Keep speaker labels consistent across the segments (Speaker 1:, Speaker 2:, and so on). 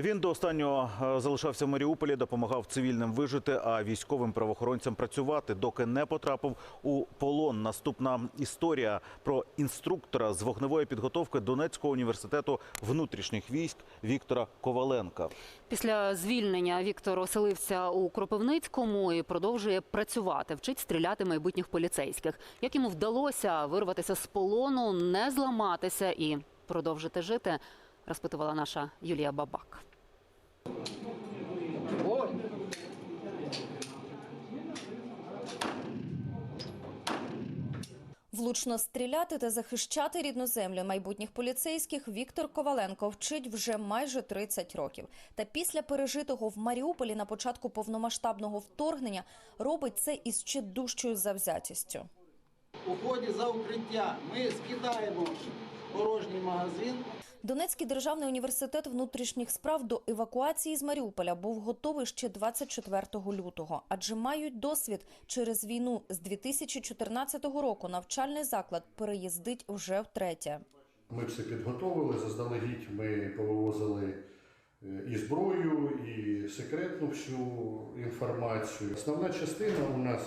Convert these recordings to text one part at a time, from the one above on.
Speaker 1: Він до останнього е, залишався в Маріуполі, допомагав цивільним вижити, а військовим правоохоронцям працювати, доки не потрапив у полон. Наступна історія про інструктора з вогневої підготовки Донецького університету внутрішніх військ Віктора Коваленка.
Speaker 2: Після звільнення Віктор оселився у Кропивницькому і продовжує працювати, вчить стріляти майбутніх поліцейських. Як йому вдалося вирватися з полону, не зламатися і продовжити жити, розпитувала наша Юлія Бабак.
Speaker 3: Влучно стріляти та захищати рідну землю майбутніх поліцейських Віктор Коваленко вчить вже майже 30 років. Та після пережитого в Маріуполі на початку повномасштабного вторгнення робить це із ще дужчою завзятістю.
Speaker 4: У ході за укриття ми скидаємо порожній магазин.
Speaker 3: Донецький державний університет внутрішніх справ до евакуації з Маріуполя був готовий ще 24 лютого, адже мають досвід через війну з 2014 року. Навчальний заклад переїздить вже втретє.
Speaker 5: Ми все підготовили, заздалегідь ми повивозили е, і зброю, і секретну всю інформацію. Основна частина у нас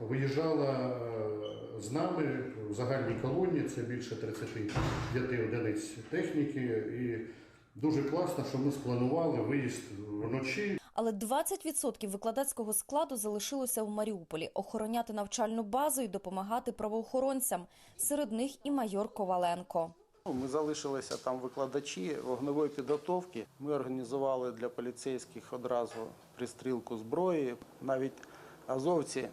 Speaker 5: виїжджала е, з нами в загальній колонії, це більше 35 одиниць техніки. І дуже класно, що ми спланували виїзд вночі.
Speaker 3: Але 20% викладацького складу залишилося в Маріуполі охороняти навчальну базу і допомагати правоохоронцям. Серед них і майор Коваленко.
Speaker 4: Ну, Ми залишилися там викладачі вогневої підготовки. Ми організували для поліцейських одразу пристрілку зброї. Навіть азовці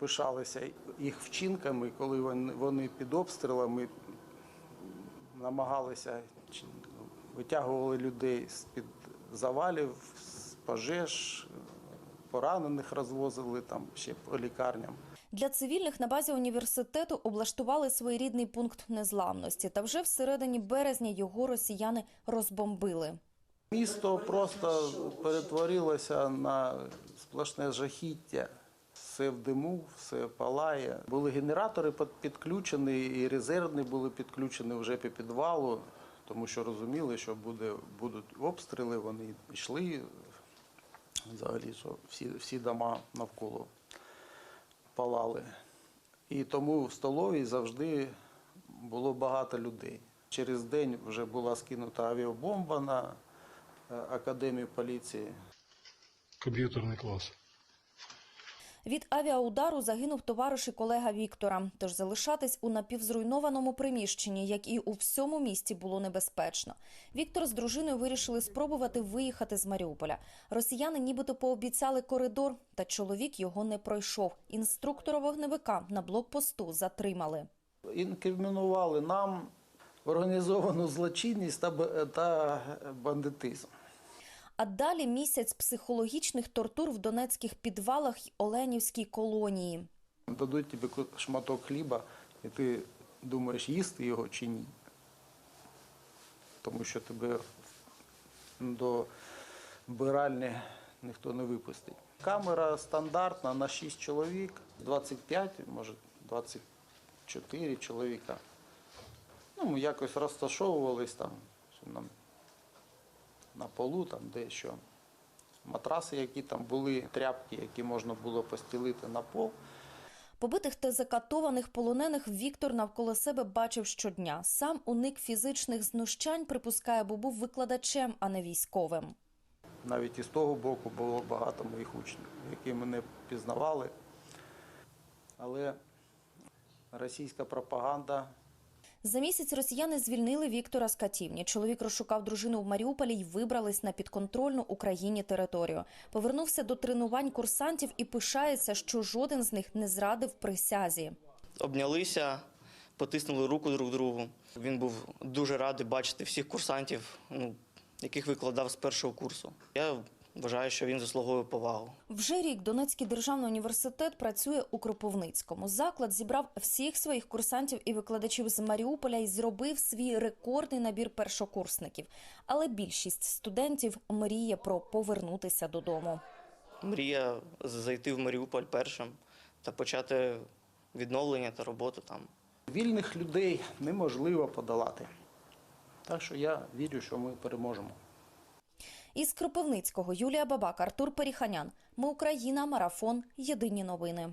Speaker 4: пишалися їх вчинками, коли вони- під обстрілами намагалися чи- витягували людей з-під завалів, з пожеж, поранених розвозили там ще по лікарням.
Speaker 3: Для цивільних на базі університету облаштували своєрідний пункт незламності. Та вже всередині березня його росіяни розбомбили.
Speaker 4: Місто просто перетворилося на сплошне жахіття. Все в диму, все палає. Були генератори підключені, і резервні були підключені вже по підвалу, тому що розуміли, що буде, будуть обстріли. Вони йшли взагалі, що всі, всі дома навколо палали. І тому в столовій завжди було багато людей. Через день вже була скинута авіабомба на е, академію поліції.
Speaker 5: Комп'ютерний клас.
Speaker 3: Від авіаудару загинув товариш і колега Віктора. Тож залишатись у напівзруйнованому приміщенні, як і у всьому місті, було небезпечно. Віктор з дружиною вирішили спробувати виїхати з Маріуполя. Росіяни нібито пообіцяли коридор, та чоловік його не пройшов. Інструктора вогневика на блокпосту затримали.
Speaker 4: Інкримінували нам організовану злочинність та, бандитизм.
Speaker 3: А далі місяць психологічних тортур в донецьких підвалах Оленівській колонії.
Speaker 4: Дадуть тобі шматок хліба, і ти думаєш, їсти його чи ні. Тому що тебе до вбиральні ніхто не випустить. Камера стандартна на 6 чоловік, 25, може 24 чоловіка. Ну, якось розташовувались там, що нам на полу, там дещо. Матраси, які там були, тряпки, які можна було постілити на пол.
Speaker 3: Побитих та закатованих полонених Віктор навколо себе бачив щодня. Сам уник фізичних знущань, припускає, бо був викладачем, а не військовим.
Speaker 4: Навіть із того боку було багато моїх учнів, які мене пізнавали. Але російська пропаганда
Speaker 3: За місяць росіяни звільнили Віктора з катівні. Чоловік розшукав дружину в Маріуполі й вибрались на підконтрольну Україні територію. Повернувся до тренувань курсантів і пишається, що жоден з них не зрадив присязі.
Speaker 6: обнялися, потиснули руку друг другу. Він був дуже радий бачити всіх курсантів, ну, яких викладав з першого курсу. Я вважаю, що він заслуговує повагу.
Speaker 3: Вже рік Донецький державний університет працює у Кропивницькому. Заклад зібрав всіх своїх курсантів і викладачів з Маріуполя і зробив свій рекордний набір першокурсників. Але більшість студентів мріє про повернутися додому.
Speaker 6: Мрія зайти в Маріуполь першим та почати відновлення та роботу там.
Speaker 4: вільних людей неможливо подолати. Так що я вірю, що ми переможемо.
Speaker 3: Із Кропивницького Юлія Бабак, Артур Періханян. Ми Україна. Марафон. Єдині новини.